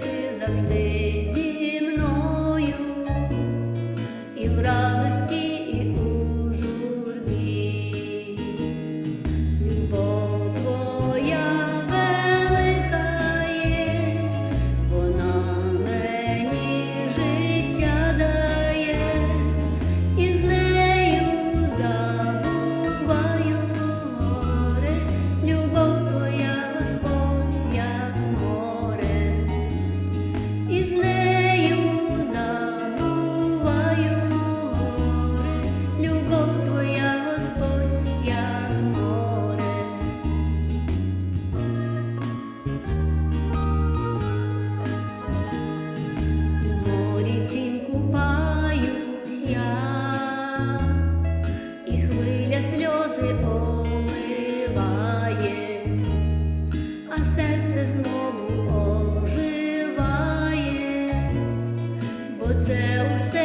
ти завжди зі мною і враз. céu, céu.